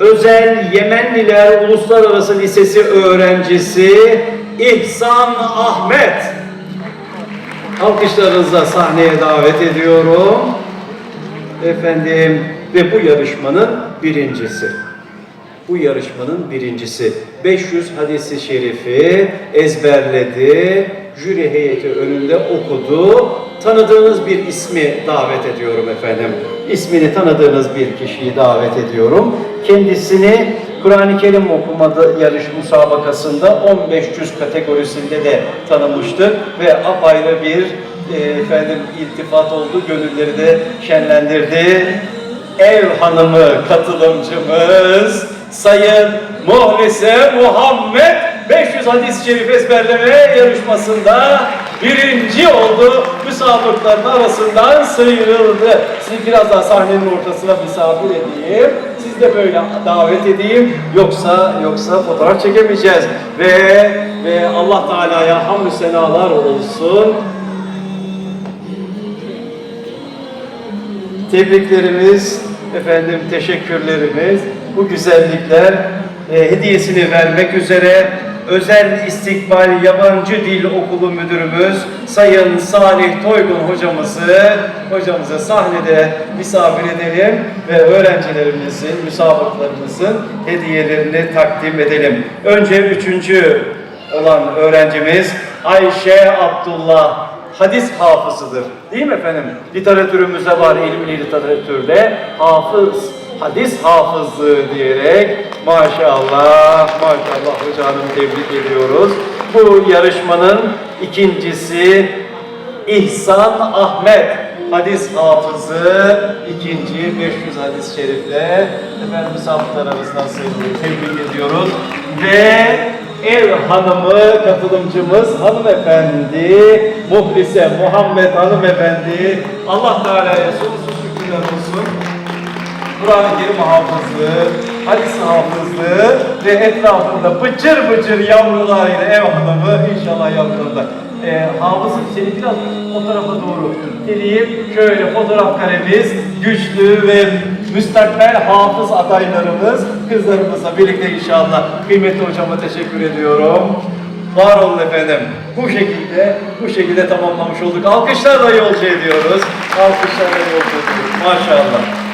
Özel Yemenliler Uluslararası Lisesi öğrencisi İhsan Ahmet. Alkışlarınızla sahneye davet ediyorum. Efendim ve bu yarışmanın birincisi. Bu yarışmanın birincisi. 500 hadisi şerifi ezberledi, jüri heyeti önünde okudu. Tanıdığınız bir ismi davet ediyorum efendim. İsmini tanıdığınız bir kişiyi davet ediyorum. Kendisini Kur'an-ı Kerim okumada yarış musabakasında 15 cüz kategorisinde de tanımıştık ve apayrı bir e, efendim iltifat oldu, gönülleri de şenlendirdi. Ev hanımı katılımcımız Sayın Muhlise Muhammed 500 hadis-i şerif ezberleme yarışmasında birinci oldu. Müsabıkların arasından sıyrıldı. Sizi biraz daha sahnenin ortasına misafir edeyim. Siz de böyle davet edeyim. Yoksa yoksa fotoğraf çekemeyeceğiz. Ve ve Allah Teala'ya hamdü senalar olsun. Tebriklerimiz, efendim teşekkürlerimiz, bu güzellikler e, hediyesini vermek üzere Özel İstikbal Yabancı Dil Okulu Müdürümüz Sayın Salih Toygun hocamızı hocamızı sahnede misafir edelim ve öğrencilerimizin, müsabıklarımızın hediyelerini takdim edelim. Önce üçüncü olan öğrencimiz Ayşe Abdullah hadis hafızıdır. Değil mi efendim? Literatürümüzde var ilmi literatürde hafız, hadis hafızlığı diyerek maşallah, maşallah hocanım tebrik ediyoruz. Bu yarışmanın ikincisi İhsan Ahmet hadis hafızı ikinci 500 hadis şerifle efendim misafirler arasından sayılıyor. Tebrik ediyoruz. Ve ev hanımı katılımcımız hanımefendi Muhlise Muhammed hanımefendi Allah Teala'ya sonsuz şükürler olsun. Kur'an-ı Kerim hafızlığı, hadis hafızlığı ve etrafında bıcır bıcır yavrularıyla ev hanımı inşallah yavrularında. Ee, hafızım seni biraz o tarafa doğru geleyim. Şöyle fotoğraf karemiz, güçlü ve müstakbel hafız adaylarımız, kızlarımızla birlikte inşallah. Kıymetli hocama teşekkür ediyorum. Var olun efendim. Bu şekilde, bu şekilde tamamlamış olduk. Alkışlarla yolcu ediyoruz. Alkışlarla yolcu ediyoruz. Maşallah.